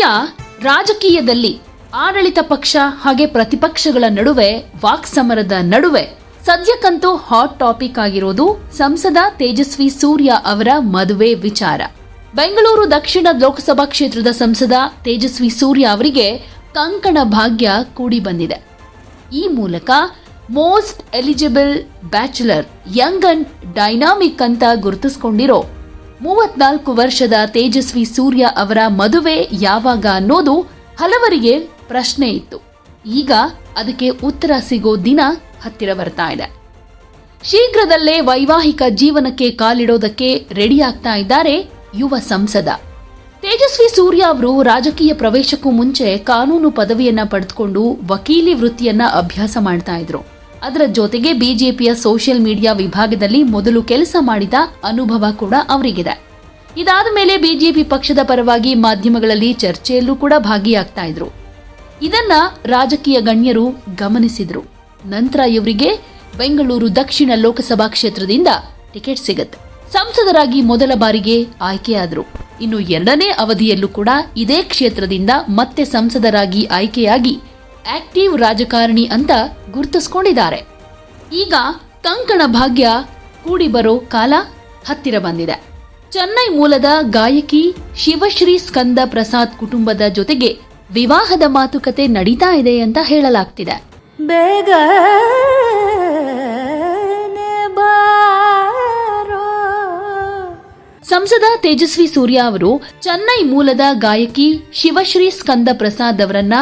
ಸದ್ಯ ರಾಜಕೀಯದಲ್ಲಿ ಆಡಳಿತ ಪಕ್ಷ ಹಾಗೆ ಪ್ರತಿಪಕ್ಷಗಳ ನಡುವೆ ವಾಕ್ಸಮರದ ನಡುವೆ ಸದ್ಯಕ್ಕಂತೂ ಹಾಟ್ ಟಾಪಿಕ್ ಆಗಿರೋದು ಸಂಸದ ತೇಜಸ್ವಿ ಸೂರ್ಯ ಅವರ ಮದುವೆ ವಿಚಾರ. ಬೆಂಗಳೂರು ದಕ್ಷಿಣ ಲೋಕಸಭಾ ಕ್ಷೇತ್ರದ ಸಂಸದ ತೇಜಸ್ವಿ ಸೂರ್ಯ ಅವರಿಗೆ ಕಂಕಣ ಭಾಗ್ಯ ಕೂಡಿ ಬಂದಿದೆ. ಈ ಮೂಲಕ most eligible bachelor young and dynamic ಅಂತ ಗುರುತಿಸಿಕೊಂಡಿರೋ ಮೂವತ್ನಾಲ್ಕು ವರ್ಷದ ತೇಜಸ್ವಿ ಸೂರ್ಯ ಅವರ ಮದುವೆ ಯಾವಾಗ ಅನ್ನೋದು ಹಲವರಿಗೆ ಪ್ರಶ್ನೆ ಇತ್ತು. ಈಗ ಅದಕ್ಕೆ ಉತ್ತರ ಸಿಗೋ ದಿನ ಹತ್ತಿರ ಬರ್ತಾ ಇದೆ. ಶೀಘ್ರದಲ್ಲೇ ವೈವಾಹಿಕ ಜೀವನಕ್ಕೆ ಕಾಲಿಡೋದಕ್ಕೆ ರೆಡಿಯಾಗ್ತಾ ಇದ್ದಾರೆ ಯುವ ಸಂಸದ. ತೇಜಸ್ವಿ ಸೂರ್ಯ ಅವರು ರಾಜಕೀಯ ಪ್ರವೇಶಕ್ಕೂ ಮುಂಚೆ ಕಾನೂನು ಪದವಿಯನ್ನ ಪಡೆದುಕೊಂಡು ವಕೀಲಿ ವೃತ್ತಿಯನ್ನ ಅಭ್ಯಾಸ ಮಾಡ್ತಾ ಇದ್ರು. ಅದರ ಜೊತೆಗೆ ಬಿಜೆಪಿಯ ಸೋಷಿಯಲ್ ಮೀಡಿಯಾ ವಿಭಾಗದಲ್ಲಿ ಮೊದಲು ಕೆಲಸ ಮಾಡಿದ ಅನುಭವ ಕೂಡ ಅವರಿಗಿದೆ. ಇದಾದ ಮೇಲೆ ಬಿಜೆಪಿ ಪಕ್ಷದ ಪರವಾಗಿ ಮಾಧ್ಯಮಗಳಲ್ಲಿ ಚರ್ಚೆಯಲ್ಲೂ ಕೂಡ ಭಾಗಿಯಾಗ್ತಾ ಇದ್ರು. ಇದನ್ನ ರಾಜಕೀಯ ಗಣ್ಯರು ಗಮನಿಸಿದ್ರು. ನಂತರ ಇವರಿಗೆ ಬೆಂಗಳೂರು ದಕ್ಷಿಣ ಲೋಕಸಭಾ ಕ್ಷೇತ್ರದಿಂದ ಟಿಕೆಟ್ ಸಿಗುತ್ತೆ. ಸಂಸದರಾಗಿ ಮೊದಲ ಬಾರಿಗೆ ಆಯ್ಕೆಯಾದರು. ಇನ್ನು ಎರಡನೇ ಅವಧಿಯಲ್ಲೂ ಕೂಡ ಇದೇ ಕ್ಷೇತ್ರದಿಂದ ಮತ್ತೆ ಸಂಸದರಾಗಿ ಆಯ್ಕೆಯಾಗಿ ಆಕ್ಟಿವ್ ರಾಜಕಾರಣಿ ಅಂತ ಗುರುತಿಸ್ಕೊಂಡಿದ್ದಾರೆ. ಈಗ ಕಂಕಣ ಭಾಗ್ಯ ಕೂಡಿ ಬರೋ ಕಾಲ ಹತ್ತಿರ ಬಂದಿದೆ. ಚೆನ್ನೈ ಮೂಲದ ಗಾಯಕಿ ಶಿವಶ್ರೀ ಸ್ಕಂದ ಪ್ರಸಾದ್ ಕುಟುಂಬದ ಜೊತೆಗೆ ವಿವಾಹದ ಮಾತುಕತೆ ನಡೀತಾ ಇದೆ ಅಂತ ಹೇಳಲಾಗ್ತಿದೆ. ಬೇಗ ಸಂಸದ ತೇಜಸ್ವಿ ಸೂರ್ಯ ಅವರು ಚೆನ್ನೈ ಮೂಲದ ಗಾಯಕಿ ಶಿವಶ್ರೀ ಸ್ಕಂದ ಪ್ರಸಾದ್ ಅವರನ್ನ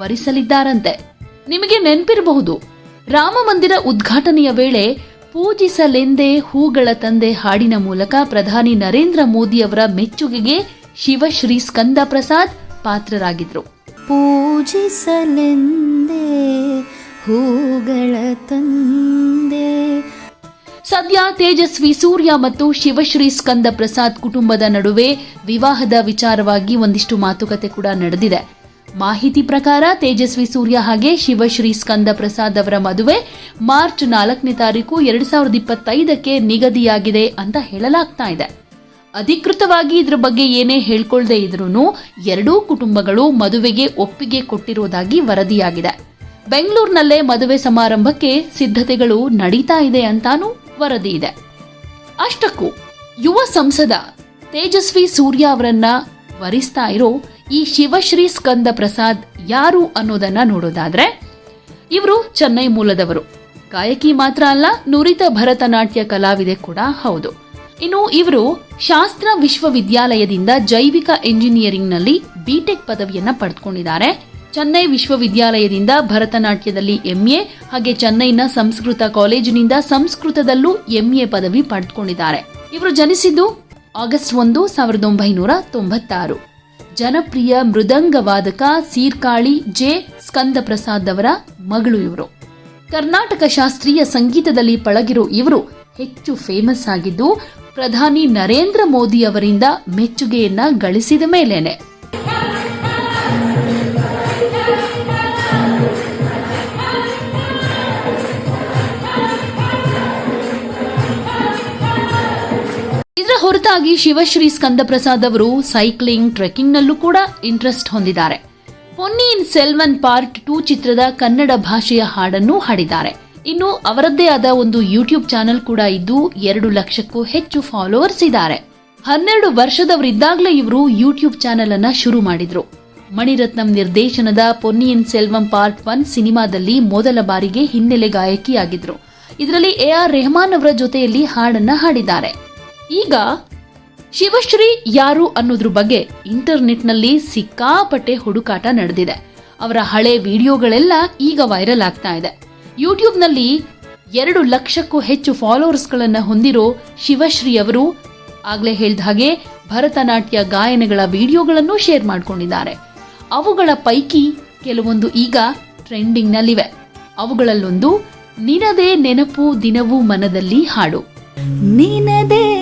ವರಿಸಲಿದ್ದಾರಂತೆ. ನಿಮಗೆ ನೆನಪಿರಬಹುದು ರಾಮ ಮಂದಿರ ಉದ್ಘಾಟನೆಯ ವೇಳೆ ಪೂಜಿಸಲೆಂದೇ ಹೂಗಳ ತಂದೆ ಹಾಡಿನ ಮೂಲಕ ಪ್ರಧಾನಿ ನರೇಂದ್ರ ಮೋದಿ ಅವರ ಮೆಚ್ಚುಗೆಗೆ ಶಿವಶ್ರೀ ಸ್ಕಂದ ಪ್ರಸಾದ್ ಪಾತ್ರರಾಗಿದ್ರು ಪೂಜಿಸಲೆಂದೇ ಹೂಗಳ ತಂದೆ. ಸದ್ಯ ತೇಜಸ್ವಿ ಸೂರ್ಯ ಮತ್ತು ಶಿವಶ್ರೀ ಸ್ಕಂದ ಪ್ರಸಾದ್ ಕುಟುಂಬದ ನಡುವೆ ವಿವಾಹದ ವಿಚಾರವಾಗಿ ಒಂದಿಷ್ಟು ಮಾತುಕತೆ ಕೂಡ ನಡೆದಿದೆ. ಮಾಹಿತಿ ಪ್ರಕಾರ ತೇಜಸ್ವಿ ಸೂರ್ಯ ಹಾಗೆ ಶಿವಶ್ರೀ ಸ್ಕಂದ ಪ್ರಸಾದ್ ಅವರ ಮದುವೆ ಮಾರ್ಚ್ ನಾಲ್ಕನೇ ತಾರೀಕು ಎರಡ್ ಸಾವಿರದ ಇಪ್ಪತ್ತೈದಕ್ಕೆ ನಿಗದಿಯಾಗಿದೆ ಅಂತ ಹೇಳಲಾಗ್ತಾ ಇದೆ. ಅಧಿಕೃತವಾಗಿ ಇದರ ಬಗ್ಗೆ ಏನೇ ಹೇಳ್ಕೊಳ್ದೇ ಇದ್ರೂ ಎರಡೂ ಕುಟುಂಬಗಳು ಮದುವೆಗೆ ಒಪ್ಪಿಗೆ ಕೊಟ್ಟಿರೋದಾಗಿ ವರದಿಯಾಗಿದೆ. ಬೆಂಗಳೂರಿನಲ್ಲೇ ಮದುವೆ ಸಮಾರಂಭಕ್ಕೆ ಸಿದ್ಧತೆಗಳು ನಡೀತಾ ಇದೆ ಅಂತಾನೂ ವರದಿ ಇದೆ. ಅಷ್ಟಕ್ಕೂ ಯುವ ಸಂಸದ ತೇಜಸ್ವಿ ಸೂರ್ಯ ಅವರನ್ನ ವರಿಸ್ತಾ ಇರೋ ಈ ಶಿವಶ್ರೀ ಸ್ಕಂದ ಪ್ರಸಾದ್ ಯಾರು ಅನ್ನೋದನ್ನ ನೋಡೋದಾದ್ರೆ ಇವರು ಚೆನ್ನೈ ಮೂಲದವರು. ಗಾಯಕಿ ಮಾತ್ರ ಅಲ್ಲ, ನುರಿತ ಭರತನಾಟ್ಯ ಕಲಾವಿದೆ ಕೂಡ ಹೌದು. ಇನ್ನು ಇವರು ಶಾಸ್ತ್ರ ವಿಶ್ವವಿದ್ಯಾಲಯದಿಂದ ಜೈವಿಕ ಎಂಜಿನಿಯರಿಂಗ್ನಲ್ಲಿ ಬಿಟೆಕ್ ಪದವಿಯನ್ನ ಪಡೆದುಕೊಂಡಿದ್ದಾರೆ ಚೆನ್ನೈ ವಿಶ್ವವಿದ್ಯಾಲಯದಿಂದ ಭರತನಾಟ್ಯದಲ್ಲಿ ಎಂಎ ಹಾಗೆ ಚೆನ್ನೈನ ಸಂಸ್ಕೃತ ಕಾಲೇಜಿನಿಂದ ಸಂಸ್ಕೃತದಲ್ಲೂ ಎಂಎ ಪದವಿ ಪಡೆದುಕೊಂಡಿದ್ದಾರೆ ಇವರು ಜನಿಸಿದ್ದು ಆಗಸ್ಟ್ ಒಂದು ಸಾವಿರದ ಒಂಬೈನೂರ ತೊಂಬತ್ತಾರು. ಜನಪ್ರಿಯ ಮೃದಂಗ ವಾದಕ ಸೀರ್ಕಾಳಿ ಜೆ. ಸ್ಕಂದ ಪ್ರಸಾದ್ ಅವರ ಮಗಳು ಇವರು. ಕರ್ನಾಟಕ ಶಾಸ್ತ್ರೀಯ ಸಂಗೀತದಲ್ಲಿ ಪಳಗಿರೋ ಇವರು ಹೆಚ್ಚು ಫೇಮಸ್ ಆಗಿದ್ದು, ಪ್ರಧಾನಿ ನರೇಂದ್ರ ಮೋದಿ ಅವರಿಂದ ಮೆಚ್ಚುಗೆಯನ್ನ ಗಳಿಸಿದ ಮೇಲೇನೆ. ಹೊರತಾಗಿ ಶಿವಶ್ರೀ ಸ್ಕಂದ ಪ್ರಸಾದ್ ಅವರು ಸೈಕ್ಲಿಂಗ್ ಟ್ರೆಕ್ಕಿಂಗ್ನಲ್ಲೂ ಕೂಡ ಇಂಟ್ರೆಸ್ಟ್ ಹೊಂದಿದ್ದಾರೆ. ಪೊನ್ನಿಯಿನ್ ಸೆಲ್ವನ್ ಪಾರ್ಟ್ ಟೂ ಚಿತ್ರದ ಕನ್ನಡ ಭಾಷೆಯ ಹಾಡನ್ನು ಹಾಡಿದ್ದಾರೆ. ಇನ್ನು ಅವರದ್ದೇ ಆದ ಒಂದು ಯೂಟ್ಯೂಬ್ ಚಾನೆಲ್ ಕೂಡ ಇದ್ದು ಎರಡು ಲಕ್ಷಕ್ಕೂ ಹೆಚ್ಚು ಫಾಲೋವರ್ಸ್ ಇದ್ದಾರೆ. ಹನ್ನೆರಡು ವರ್ಷದವರಿದ್ದಾಗಲೇ ಇವರು ಯೂಟ್ಯೂಬ್ ಚಾನೆಲ್ ಅನ್ನ ಶುರು ಮಾಡಿದ್ರು. ಮಣಿರತ್ನಂ ನಿರ್ದೇಶನದ ಪೊನ್ನಿಯಿನ್ ಸೆಲ್ವಂ ಪಾರ್ಟ್ ಒನ್ ಸಿನಿಮಾದಲ್ಲಿ ಮೊದಲ ಬಾರಿಗೆ ಹಿನ್ನೆಲೆ ಗಾಯಕಿಯಾಗಿದ್ರು. ಇದರಲ್ಲಿ ಎ ಆರ್ ರೆಹಮಾನ್ ಅವರ ಜೊತೆಯಲ್ಲಿ ಹಾಡನ್ನ ಹಾಡಿದ್ದಾರೆ. ಈಗ ಶಿವಶ್ರೀ ಯಾರು ಅನ್ನೋದ್ರ ಬಗ್ಗೆ ಇಂಟರ್ನೆಟ್ನಲ್ಲಿ ಸಿಕ್ಕಾಪಟ್ಟೆ ಹುಡುಕಾಟ ನಡೆದಿದೆ. ಅವರ ಹಳೆ ವಿಡಿಯೋಗಳೆಲ್ಲ ಈಗ ವೈರಲ್ ಆಗ್ತಾ ಇದೆ. ಯೂಟ್ಯೂಬ್ನಲ್ಲಿ ಎರಡು ಲಕ್ಷಕ್ಕೂ ಹೆಚ್ಚು ಫಾಲೋವರ್ಸ್ಗಳನ್ನ ಹೊಂದಿರೋ ಶಿವಶ್ರೀ ಅವರು ಆಗ್ಲೇ ಹೇಳಿದ ಹಾಗೆ ಭರತನಾಟ್ಯ ಗಾಯನಗಳ ವಿಡಿಯೋಗಳನ್ನು ಶೇರ್ ಮಾಡ್ಕೊಂಡಿದ್ದಾರೆ. ಅವುಗಳ ಪೈಕಿ ಕೆಲವೊಂದು ಈಗ ಟ್ರೆಂಡಿಂಗ್ನಲ್ಲಿವೆ. ಅವುಗಳಲ್ಲೊಂದು ನಿನದೇ ನೆನಪು ದಿನವೂ ಮನದಲ್ಲಿ ಹಾಡು. ನಿನದೇ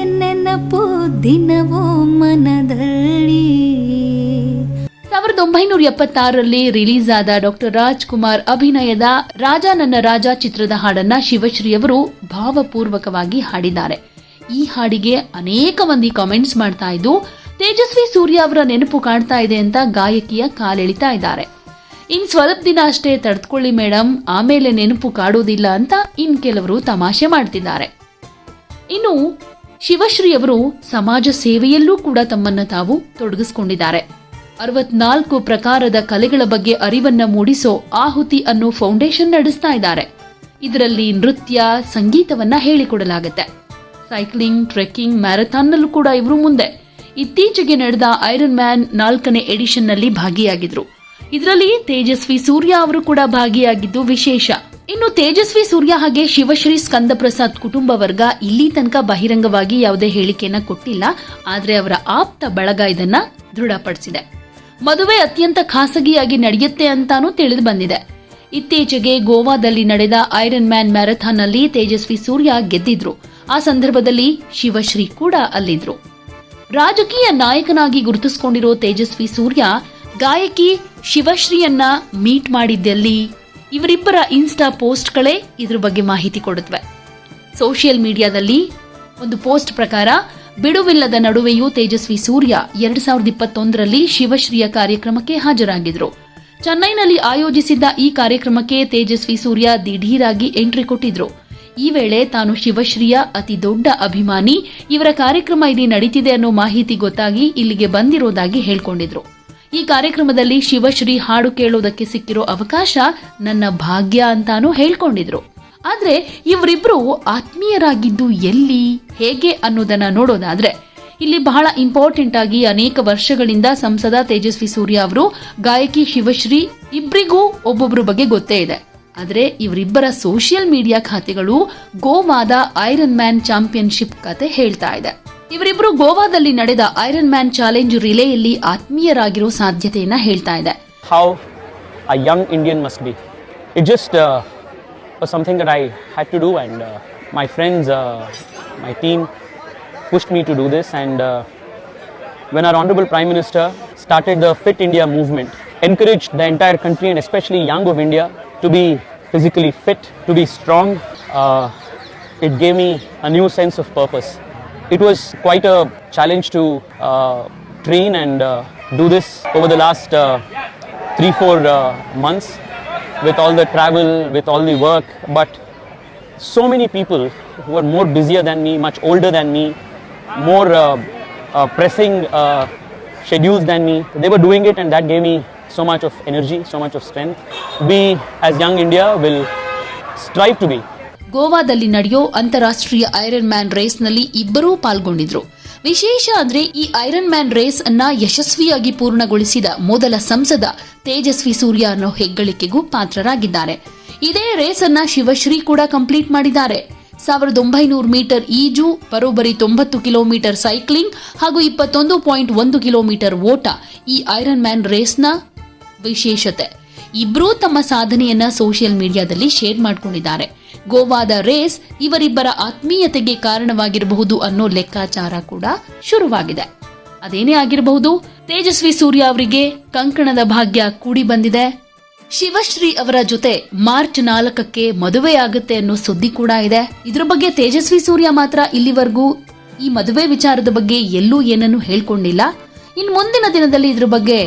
ನೆನಪು ದಿನವೋ ಮನದಲ್ಲಿ ಸಾವಿರದ ಒಂಬೈನೂರ ಎಪ್ಪತ್ತಾರರಲ್ಲಿ ರಿಲೀಸ್ ಆದ ಡಾಕ್ಟರ್ ರಾಜ್ಕುಮಾರ್ ಅಭಿನಯದ ರಾಜ ನನ್ನ ರಾಜ ಚಿತ್ರದ ಹಾಡನ್ನ ಶಿವಶ್ರೀ ಅವರು ಭಾವಪೂರ್ವಕವಾಗಿ ಹಾಡಿದ್ದಾರೆ. ಈ ಹಾಡಿಗೆ ಅನೇಕ ಮಂದಿ ಕಾಮೆಂಟ್ಸ್ ಮಾಡ್ತಾ ಇದ್ದು, ತೇಜಸ್ವಿ ಸೂರ್ಯ ಅವರ ನೆನಪು ಕಾಣ್ತಾ ಇದೆ ಅಂತ ಗಾಯಕಿಯ ಕಾಲೆಳಿತಾ ಇದ್ದಾರೆ. ಇನ್ ಸ್ವಲ್ಪ ದಿನ ಅಷ್ಟೇ ತಡ್ಕೊಳ್ಳಿ ಮೇಡಮ್ ಆಮೇಲೆ ನೆನಪು ಕಾಡೋದಿಲ್ಲ ಅಂತ ಇನ್ ಕೆಲವರು ತಮಾಷೆ ಮಾಡ್ತಿದ್ದಾರೆ. ಇನ್ನು ಶಿವಶ್ರೀ ಅವರು ಸಮಾಜ ಸೇವೆಯಲ್ಲೂ ಕೂಡ ತಮ್ಮನ್ನು ತಾವು ತೊಡಗಿಸಿಕೊಂಡಿದ್ದಾರೆ. ಅರವತ್ನಾಲ್ಕು ಪ್ರಕಾರದ ಕಲೆಗಳ ಬಗ್ಗೆ ಅರಿವನ್ನ ಮೂಡಿಸೋ ಆಹುತಿ ಅನ್ನೋ ಫೌಂಡೇಶನ್ ನಡೆಸ್ತಾ ಇದ್ದಾರೆ. ಇದರಲ್ಲಿ ನೃತ್ಯ, ಸಂಗೀತವನ್ನ ಹೇಳಿಕೊಡಲಾಗುತ್ತೆ. ಸೈಕ್ಲಿಂಗ್, ಟ್ರೆಕ್ಕಿಂಗ್, ಮ್ಯಾರಥಾನ್ನಲ್ಲೂ ಕೂಡ ಇವರು ಮುಂದೆ. ಇತ್ತೀಚೆಗೆ ನಡೆದ ಐರನ್ ಮ್ಯಾನ್ ನಾಲ್ಕನೇ ಎಡಿಷನ್ನಲ್ಲಿ ಭಾಗಿಯಾಗಿದ್ರು. ಇದರಲ್ಲಿ ತೇಜಸ್ವಿ ಸೂರ್ಯ ಅವರು ಕೂಡ ಭಾಗಿಯಾಗಿದ್ದು ವಿಶೇಷ. ಇನ್ನು ತೇಜಸ್ವಿ, ಸೂರ್ಯ ಹಾಗೆ ಶಿವಶ್ರೀ ಸ್ಕಂದ ಪ್ರಸಾದ್ ಕುಟುಂಬ ವರ್ಗ ಇಲ್ಲಿ ತನಕ ಬಹಿರಂಗವಾಗಿ ಯಾವುದೇ ಹೇಳಿಕೆಯನ್ನ ಕೊಟ್ಟಿಲ್ಲ. ಆದರೆ ಅವರ ಆಪ್ತ ಬಳಗ ಇದನ್ನ ದೃಢಪಡಿಸಿದೆ. ಮದುವೆ ಅತ್ಯಂತ ಖಾಸಗಿಯಾಗಿ ನಡೆಯುತ್ತೆ ಅಂತಾನೂ ತಿಳಿದು ಬಂದಿದೆ. ಇತ್ತೀಚೆಗೆ ಗೋವಾದಲ್ಲಿ ನಡೆದ ಐರನ್ ಮ್ಯಾನ್ ಮ್ಯಾರಥಾನ್ನಲ್ಲಿ ತೇಜಸ್ವಿ, ಸೂರ್ಯ ಗೆದ್ದಿದ್ರು. ಆ ಸಂದರ್ಭದಲ್ಲಿ ಶಿವಶ್ರೀ ಕೂಡ ಅಲ್ಲಿದ್ರು. ರಾಜಕೀಯ ನಾಯಕನಾಗಿ ಗುರುತಿಸಿಕೊಂಡಿರೋ ತೇಜಸ್ವಿ, ಸೂರ್ಯ, ಗಾಯಕಿ ಶಿವಶ್ರೀಯನ್ನ ಮೀಟ್ ಮಾಡಿದ್ದೆಲ್ಲಿ ಇವರಿಬ್ಬರ ಇನ್ಸ್ಟಾ ಪೋಸ್ಟ್ಗಳೇ ಇದ್ರ ಬಗ್ಗೆ ಮಾಹಿತಿ ಕೊಡುತ್ತವೆ. ಸೋಷಿಯಲ್ ಮೀಡಿಯಾದಲ್ಲಿ ಒಂದು ಪೋಸ್ಟ್ ಪ್ರಕಾರ, ಬಿಡುವಿಲ್ಲದ ನಡುವೆಯೂ ತೇಜಸ್ವಿ ಸೂರ್ಯ ಎರಡ್ ಸಾವಿರದ ಇಪ್ಪತ್ತೊಂದರಲ್ಲಿ ಶಿವಶ್ರೀಯ ಕಾರ್ಯಕ್ರಮಕ್ಕೆ ಹಾಜರಾಗಿದ್ರು. ಚೆನ್ನೈನಲ್ಲಿ ಆಯೋಜಿಸಿದ್ದ ಈ ಕಾರ್ಯಕ್ರಮಕ್ಕೆ ತೇಜಸ್ವಿ ಸೂರ್ಯ ದಿಢೀರಾಗಿ ಎಂಟ್ರಿ ಕೊಟ್ಟಿದ್ರು. ಈ ವೇಳೆ ತಾನು ಶಿವಶ್ರೀಯ ಅತಿ ದೊಡ್ಡ ಅಭಿಮಾನಿ, ಇವರ ಕಾರ್ಯಕ್ರಮ ಇಲ್ಲಿ ನಡೀತಿದೆ ಅನ್ನೋ ಮಾಹಿತಿ ಗೊತ್ತಾಗಿ ಇಲ್ಲಿಗೆ ಬಂದಿರೋದಾಗಿ ಹೇಳ್ಕೊಂಡಿದ್ರು. ಈ ಕಾರ್ಯಕ್ರಮದಲ್ಲಿ ಶಿವಶ್ರೀ ಹಾಡು ಕೇಳೋದಕ್ಕೆ ಸಿಕ್ಕಿರೋ ಅವಕಾಶ ನನ್ನ ಭಾಗ್ಯ ಅಂತಾನೂ ಹೇಳ್ಕೊಂಡಿದ್ರು. ಆದ್ರೆ ಇವರಿಬ್ರು ಆತ್ಮೀಯರಾಗಿದ್ದು ಎಲ್ಲಿ, ಹೇಗೆ ಅನ್ನೋದನ್ನ ನೋಡೋದಾದ್ರೆ, ಇಲ್ಲಿ ಬಹಳ ಇಂಪಾರ್ಟೆಂಟ್ ಆಗಿ ಅನೇಕ ವರ್ಷಗಳಿಂದ ಸಂಸದ ತೇಜಸ್ವಿ ಸೂರ್ಯ ಅವರು, ಗಾಯಕಿ ಶಿವಶ್ರೀ ಇಬ್ಬರಿಗೂ ಒಬ್ಬೊಬ್ಬರು ಬಗ್ಗೆ ಗೊತ್ತೇ ಇದೆ. ಆದರೆ ಇವರಿಬ್ಬರ ಸೋಷಿಯಲ್ ಮೀಡಿಯಾ ಖಾತೆಗಳು ಗೋವಾದ ಐರನ್ ಮ್ಯಾನ್ ಚಾಂಪಿಯನ್ಶಿಪ್ ಕತೆ ಹೇಳ್ತಾ ಇದೆ. ಇವರಿಬ್ರು ಗೋವಾದಲ್ಲಿ ನಡೆದ ಐರನ್ ಮ್ಯಾನ್ ಚಾಲೆಂಜ್ ರಿಲೇಯಲ್ಲಿ ಆತ್ಮೀಯರಾಗಿರೋ ಸಾಧ್ಯತೆಯನ್ನ ಹೇಳ್ತಾ ಇದೆ young Indian must be. It just uh, was something that I had to do, and uh, my friends, uh, my team pushed me to do this. And uh, when our Honorable Prime Minister started the Fit India movement, encouraged the entire country and especially young of India to be physically fit, to be strong, uh, it gave me a new sense of purpose. It was quite a challenge to uh, train and uh, do this over the last uh, three, four uh, months with all the travel, with all the work. But so many people who are more busier than me, much older than me, more uh, uh, pressing uh, schedules than me, they were doing it, and that gave me so much of energy, so much of strength. We, as Young India, will strive to be ಗೋವಾದಲ್ಲಿ ನಡೆಯೋ ಅಂತಾರಾಷ್ಟ್ರೀಯ iron man ರೇಸ್ನಲ್ಲಿ ಇಬ್ಬರೂ ಪಾಲ್ಗೊಂಡಿದ್ರು. ವಿಶೇಷ ಅಂದ್ರೆ ಈ iron man race ಅನ್ನ ಯಶಸ್ವಿಯಾಗಿ ಪೂರ್ಣಗೊಳಿಸಿದ ಮೊದಲ ಸಂಸದ ತೇಜಸ್ವಿ ಸೂರ್ಯ ಅನ್ನೋ ಹೆಗ್ಗಳಿಕೆಗೂ ಪಾತ್ರರಾಗಿದ್ದಾರೆ. ಇದೇ ರೇಸ್ ಅನ್ನ ಶಿವಶ್ರೀ ಕೂಡ ಕಂಪ್ಲೀಟ್ ಮಾಡಿದ್ದಾರೆ. ಸಾವಿರದ ಒಂಬೈನೂರು ಮೀಟರ್ ಈಜು ಬರೋಬ್ಬರಿ ತೊಂಬತ್ತು ಕಿಲೋಮೀಟರ್ ಸೈಕ್ಲಿಂಗ್ ಹಾಗೂ ಇಪ್ಪತ್ತೊಂದು ಪಾಯಿಂಟ್ ಒಂದು ಕಿಲೋಮೀಟರ್ ಓಟ ಈ ಐರನ್ ಮ್ಯಾನ್ ರೇಸ್ನ ವಿಶೇಷತೆ. ಇಬ್ಬರೂ ತಮ್ಮ ಸಾಧನೆಯನ್ನ ಸೋಷಿಯಲ್ ಮೀಡಿಯಾದಲ್ಲಿ ಶೇರ್ ಮಾಡಿಕೊಂಡಿದ್ದಾರೆ. ಗೋವಾದ ರೇಸ್ ಇವರಿಬ್ಬರ ಆತ್ಮೀಯತೆಗೆ ಕಾರಣವಾಗಿರಬಹುದು ಅನ್ನೋ ಲೆಕ್ಕಾಚಾರ ಕೂಡ ಶುರುವಾಗಿದೆ. ಅದೇನೇ ಆಗಿರಬಹುದು, ತೇಜಸ್ವಿ ಸೂರ್ಯ ಅವರಿಗೆ ಕಂಕಣದ ಭಾಗ್ಯ ಕೂಡಿ ಬಂದಿದೆ. ಶಿವಶ್ರೀ ಅವರ ಜೊತೆ ಮಾರ್ಚ್ ನಾಲ್ಕಕ್ಕೆ ಮದುವೆಯಾಗುತ್ತೆ ಅನ್ನೋ ಸುದ್ದಿ ಕೂಡ ಇದೆ. ಇದ್ರ ಬಗ್ಗೆ ತೇಜಸ್ವಿ ಸೂರ್ಯ ಮಾತ್ರ ಇಲ್ಲಿವರೆಗೂ ಈ ಮದುವೆ ವಿಚಾರದ ಬಗ್ಗೆ ಎಲ್ಲೂ ಏನನ್ನು ಹೇಳ್ಕೊಂಡಿಲ್ಲ. ಇನ್ ಮುಂದಿನ ದಿನದಲ್ಲಿ ಇದ್ರ ಬಗ್ಗೆ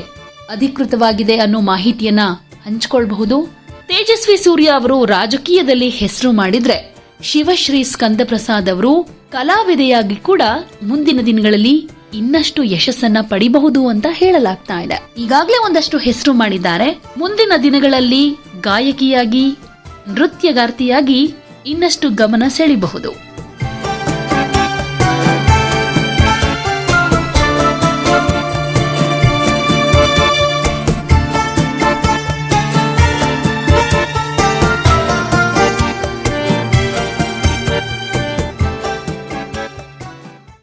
ಅಧಿಕೃತವಾಗಿದೆ ಅನ್ನೋ ಮಾಹಿತಿಯನ್ನ ಹಂಚಿಕೊಳ್ಬಹುದು. ತೇಜಸ್ವಿ ಸೂರ್ಯ ಅವರು ರಾಜಕೀಯದಲ್ಲಿ ಹೆಸರು ಮಾಡಿದ್ರೆ ಶಿವಶ್ರೀ ಸ್ಕಂದ ಪ್ರಸಾದ್ ಅವರು ಕಲಾವಿದೆಯಾಗಿ ಕೂಡ ಮುಂದಿನ ದಿನಗಳಲ್ಲಿ ಇನ್ನಷ್ಟು ಯಶಸ್ಸನ್ನ ಪಡಿಬಹುದು ಅಂತ ಹೇಳಲಾಗ್ತಾ ಇದೆ. ಈಗಾಗಲೇ ಒಂದಷ್ಟು ಹೆಸರು ಮಾಡಿದ್ದಾರೆ. ಮುಂದಿನ ದಿನಗಳಲ್ಲಿ ಗಾಯಕಿಯಾಗಿ, ನೃತ್ಯಗಾರ್ತಿಯಾಗಿ ಇನ್ನಷ್ಟು ಗಮನ ಸೆಳೆಯಬಹುದು.